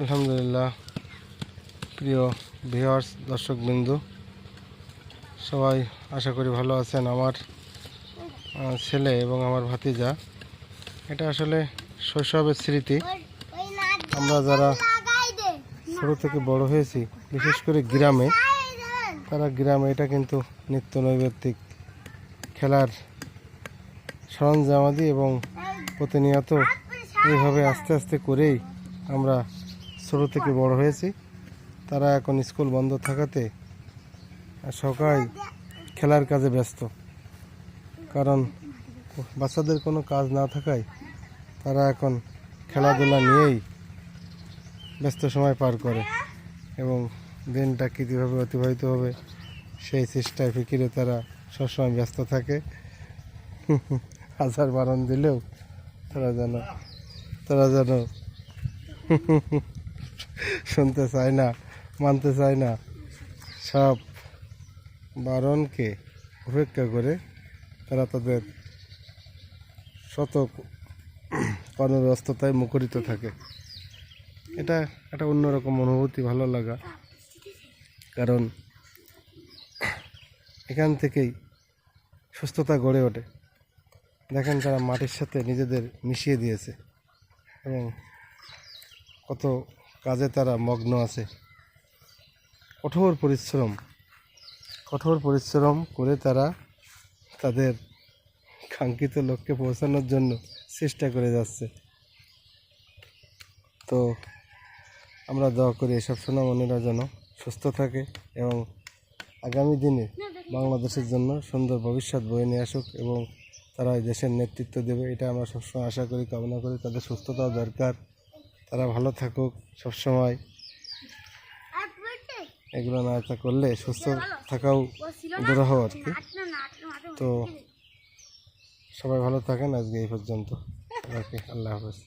আলহামদুলিল্লাহ। প্রিয় ভিওয়ার্স দর্শক বিন্দু সবাই আশা করি ভালো আছেন। আমার ছেলে এবং আমার ভাতিজা, এটা আসলে শৈশবের স্মৃতি। আমরা যারা ছোটো থেকে বড় হয়েছি, বিশেষ করে গ্রামে, তারা গ্রামে এটা কিন্তু নিত্য নৈবেত্তিক খেলার সরঞ্জামাদি এবং প্রতিনিয়ত এইভাবে আস্তে আস্তে করেই আমরা ছোট থেকে বড় হয়েছি। তারা এখন স্কুল বন্ধ থাকাতে সবাই খেলার কাজে ব্যস্ত। কারণ বাচ্চাদের কোনো কাজ না থাকায় তারা এখন খেলাধুলা নিয়েই ব্যস্ত সময় পার করে এবং দিনটা কীভাবে অতিবাহিত হবে সেই চেষ্টায় ফিকিরে তারা সবসময় ব্যস্ত থাকে। হাজার বারণ দিলেও তারা যেন তারা যেন শুনতে চায় না, মানতে চায় না। সব বারণকে উপেক্ষা করে তারা তাদের শত কর্মব্যস্ততায় মুখরিত থাকে। এটা একটা অন্যরকম অনুভূতি, ভালো লাগা। কারণ এখান থেকেই সুস্থতা গড়ে ওঠে। দেখেন তারা মাটির সাথে নিজেদের মিশিয়ে দিয়েছে এবং কত কাজে তারা মগ্ন আছে। কঠোর পরিশ্রম কঠোর পরিশ্রম করে তারা তাদের কাঙ্ক্ষিত লক্ষ্যে পৌঁছানোর জন্য চেষ্টা করে যাচ্ছে। তো আমরা দোয়া করি এসব সোনামণিরা যেন সুস্থ থাকে এবং আগামী দিনে বাংলাদেশের জন্য সুন্দর ভবিষ্যৎ বয়ে নিয়ে আসুক এবং তারা দেশের নেতৃত্ব দেবে, এটা আমরা সবসময় আশা করি, কামনা করি, তাদের সুস্থতাও দরকার। তারা ভালো থাকুক সবসময়। এগুলো না করলে সুস্থ থাকাও দুরহ আর কি। তো সবাই ভালো থাকেন আজকে এই পর্যন্ত। আল্লাহ হাফেজ।